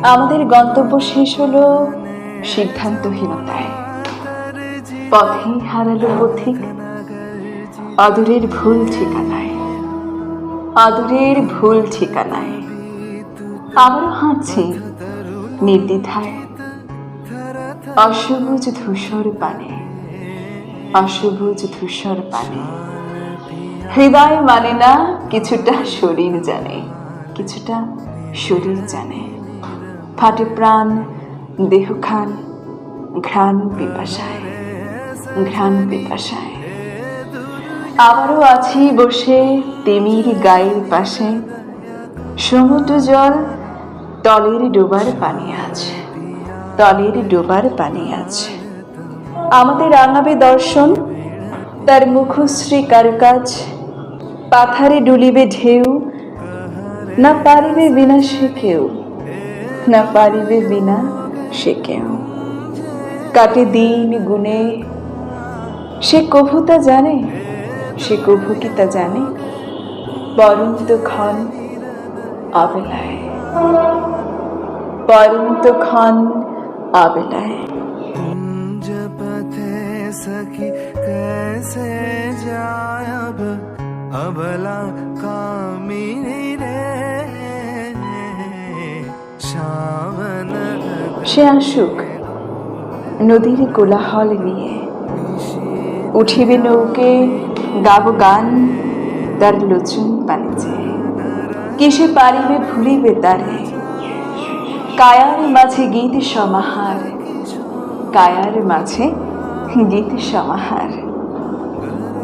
আমাদের গন্তব্য শেষ হলো সিদ্ধান্তহীনতায়। পথে হারালো পথিক অদূরের ভুল ঠিকানায়। অদূরের ভুল ঠিকানায়। আবারও হাঁটছি নির্দ্বিধায়। অসবুজ ধূসর পানে। অসবুজ ধূসর পানে। হৃদয় মানে না কিছুটা শরীর জানে, কিছুটা শরীর জানে। ফাটে প্রাণ, দেহ খান, ঘ্রাণ পিপাসায় ঘ্রাণ পিপাসায়। আবারও আছি বসে তিমির গায়ের পাশে। সমুদ্র জল তলের ডোবার পানি আছে, তলের ডোবার পানি আছে। আমাদের রাঙাবে দর্শন, তার মুখশ্রী কারুকাজ, পাথারে ডুলিবে ঢেউ, না পারিবে বিনা সে কেউ। না পারিবে বিনা সে কেউ কাটে দিন গুনে সে কভু তা জানে সে কভু কি তা জানে পরন্ত ক্ষণ অবেলায় পরন্ত ক্ষণ অবেলায় कुंज पथे सखी कैसे जाय अब अबला कामिनी সে আসুক, নদীর কোলাহল নিয়ে। উঠিবে নৌকে, গাব গান, তার লোচন পানিতে কিসে পারিবে ভুলিবে তারে? কায়ার মাঝে গীত সমাহার, কায়ার মাঝে গীত সমাহার।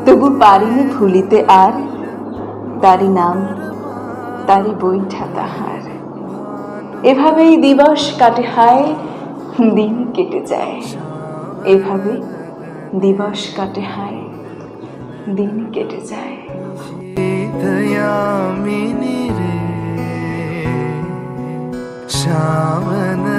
তবু পারিনি ভুলিতে আর তারি নাম তারি বৈঠা তাহার এভাবেই দিবস কাটে হায়, দিন কেটে যায়। এভাবে দিবস কাটে হায়, দিন কেটে যায়। শ্যামনা